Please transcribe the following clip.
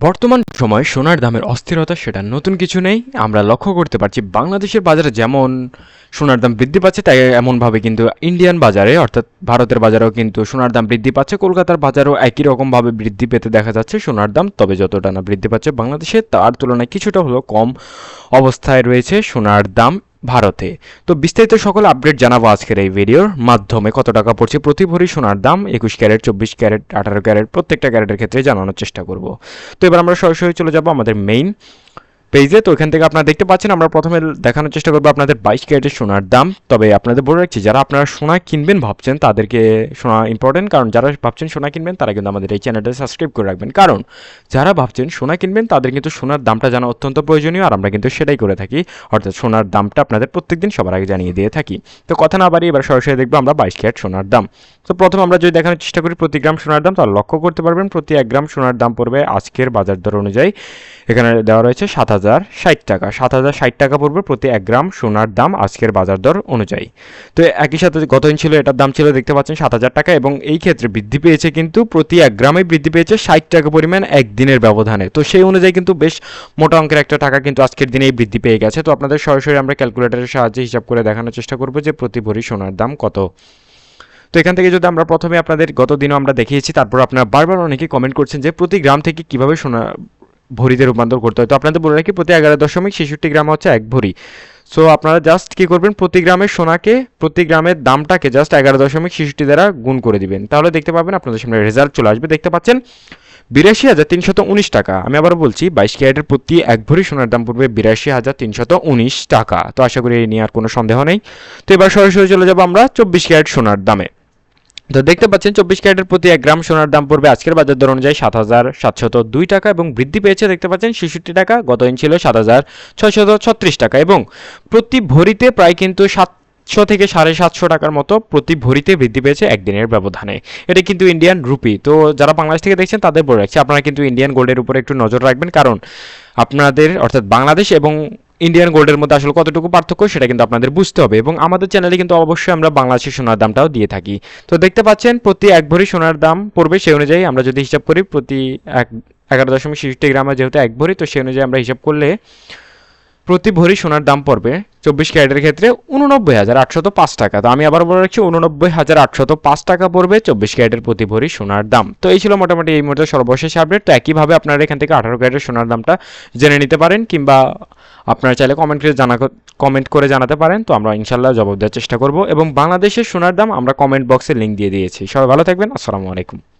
বর্তমান সময়ে সোনার দামের অস্থিরতা সেটা নতুন কিছু নেই। আমরা লক্ষ্য করতে পারছি বাংলাদেশের বাজারে যেমন সোনার দাম বৃদ্ধি পাচ্ছে, তাই এমনভাবে কিন্তু ইন্ডিয়ান বাজারে, অর্থাৎ ভারতের বাজারেও কিন্তু সোনার দাম বৃদ্ধি পাচ্ছে, কলকাতার বাজারেও একই রকমভাবে বৃদ্ধি পেতে দেখা যাচ্ছে সোনার দাম। তবে যতটা না বৃদ্ধি পাচ্ছে বাংলাদেশে, তার তুলনায় কিছুটা হলেও কম অবস্থায় রয়েছে সোনার দাম। ভারতে। তো বিস্তারিত সকল আপডেট জানাব আজকের এই ভিডিওর মাধ্যমে। কত টাকা পড়ছে প্রতি ভরি সোনার দাম? একুশ ক্যারেট, চব্বিশ ক্যারেট, আঠারো ক্যারেট, প্রত্যেকটা ক্যারেটের ক্ষেত্রে জানানোর চেষ্টা করব। তো এবার আমরা সরাসরি চলে যাব আমাদের মেইন পেজে, তো এখান থেকে আপনারা দেখতে পাচ্ছেন, আমরা প্রথমে দেখানোর চেষ্টা করব আপনাদের বাইশ ক্যারেটের সোনার দাম। তবে আপনাদের বলে রাখছি, যারা আপনারা সোনা কিনবেন ভাবছেন, তাদেরকে সোনা ইম্পর্টেন্ট কারণ যারা ভাবছেন সোনা কিনবেন, তারা কিন্তু আমাদের এই চ্যানেলটা সাবস্ক্রাইব করে রাখবেন। কারণ যারা ভাবছেন সোনা কিনবেন, তাদের কিন্তু সোনার দামটা জানা অত্যন্ত প্রয়োজনীয়, আর আমরা কিন্তু সেটাই করে থাকি। অর্থাৎ সোনার দামটা আপনাদের প্রত্যেকদিন সবার আগে জানিয়ে দিয়ে থাকি। তো কথা না বাড়িয়ে এবার সরাসরি দেখব আমরা বাইশ ক্যারেট সোনার দাম। তো প্রথম আমরা যদি দেখানোর চেষ্টা করি প্রতি গ্রাম সোনার দাম, তাহলে লক্ষ্য করতে পারবেন, প্রতি এক গ্রাম সোনার দাম পড়বে আজকের বাজার দর অনুযায়ী। এখানে দেওয়া রয়েছে সাত হাজার ষাট টাকা। সাত হাজার ষাট টাকা পড়বে প্রতি এক গ্রাম সোনার দাম আজকের বাজার দর অনুযায়ী। তো একই সাথে গতদিন ছিল, এটার দাম ছিল দেখতে পাচ্ছেন সাত হাজার টাকা এবং এই ক্ষেত্রে বৃদ্ধি পেয়েছে কিন্তু প্রতি এক গ্রামে বৃদ্ধি পেয়েছে ষাট টাকা পরিমাণ একদিনের ব্যবধানে। তো সেই অনুযায়ী কিন্তু বেশ মোটা অঙ্কের একটা টাকা কিন্তু আজকের দিনেই বৃদ্ধি পেয়ে গেছে। তো আপনাদের সরাসরি আমরা ক্যালকুলেটরের সাহায্যে হিসাব করে দেখানোর চেষ্টা করব যে প্রতি ভরি সোনার দাম কত। তো এখান থেকে যদি আমরা প্রথমে আপনাদের গত দিনও আমরা দেখিয়েছি, তারপর আপনারা বারবার অনেকেই কমেন্ট করছেন যে প্রতি গ্রাম থেকে কীভাবে সোনা ভরিতে রূপান্তর করতে হয়। তো আপনাদের বলে রাখি, প্রতি এগারো দশমিক ছেষট্টি গ্রাম হচ্ছে এক ভরি। সো আপনারা জাস্ট কি করবেন? প্রতি গ্রামের সোনাকে, প্রতি গ্রামের দামটাকে জাস্ট এগারো দশমিক ছেষট্টি দ্বারা গুণ করে দিবেন। তাহলে দেখতে পাবেন আপনাদের সামনে রেজাল্ট চলে আসবে। দেখতে পাচ্ছেন? বিরাশি হাজার তিনশত উনিশ টাকা। আমি আবার বলছি, বাইশ ক্যারেটের প্রতি এক ভরি সোনার দাম পড়বে বিরাশি হাজার তিনশত উনিশ টাকা। তো আশা করি এই নিয়ে আর কোনো সন্দেহ নেই। তো এবার সরাসরি চলে যাব আমরা চব্বিশ ক্যারেট সোনার দামে। তো দেখতে পাচ্ছেন চব্বিশ ক্যারেটের প্রতি এক গ্রাম সোনার দাম পড়বে আজকের বাজার দর অনুযায়ী সাত হাজার সাতশত দুই টাকা এবং বৃদ্ধি পেয়েছে, দেখতে পাচ্ছেন, ছেষট্টি টাকা, গত দিন ছিল সাত হাজার ছয়শত ছত্রিশ টাকা এবং প্রতি ভরিতে প্রায় কিন্তু সাত সাতশো থেকে সাড়ে সাতশো টাকার মতো প্রতি ভরিতে বৃদ্ধি পেয়েছে একদিনের ব্যবধানে। এটা কিন্তু ইন্ডিয়ান রুপি তো যারা বাংলাদেশ থেকে দেখছেন, তাদের বলে রাখছি, আপনারা কিন্তু ইন্ডিয়ান গোল্ডের উপরে একটু নজর রাখবেন, কারণ আপনাদের, অর্থাৎ বাংলাদেশ এবং ইন্ডিয়ান গোল্ডের মধ্যে আসলে কতটুকু পার্থক্য সেটা কিন্তু আপনাদের বুঝতে হবে এবং আমাদের চ্যানেলে কিন্তু অবশ্যই আমরা বাংলাদেশি সোনার দামটাও দিয়ে থাকি। তো দেখতে পাচ্ছেন, প্রতি এক ভরি সোনার দাম পড়বে সেই অনুযায়ী আমরা যদি হিসাব করি, প্রতি এক, এগারো দশমিক ষষ্টি গ্রামে যেহেতু এক ভরি, তো সেই অনুযায়ী আমরা হিসাব করলে প্রতি ভরি সোনার দাম পড়বে চব্বিশ ক্যারেটের ক্ষেত্রে উননব্বই হাজার আটশত পাঁচ টাকা। তো আমি আবার বলে রাখছি, উননব্বই হাজার আটশত পাঁচ টাকা পড়বে চব্বিশ ক্যারেটের প্রতি ভরি সোনার দাম। তো এই ছিল মোটামুটি এই মুহূর্তে সর্বশেষ আপডেট তো একইভাবে আপনারা এখান থেকে আঠারো ক্যারেটের সোনার দামটা জেনে নিতে পারেন, কিংবা আপনারা চাইলে কমেন্ট করে জানা কমেন্ট করে জানাতে পারেন। তো আমরা ইনশাল্লাহ জবাব দেওয়ার চেষ্টা করব। এবং বাংলাদেশের সোনার দাম আমরা কমেন্ট বক্সে লিঙ্ক দিয়ে দিয়েছি। সবাই ভালো থাকবেন। আসসালামু আলাইকুম।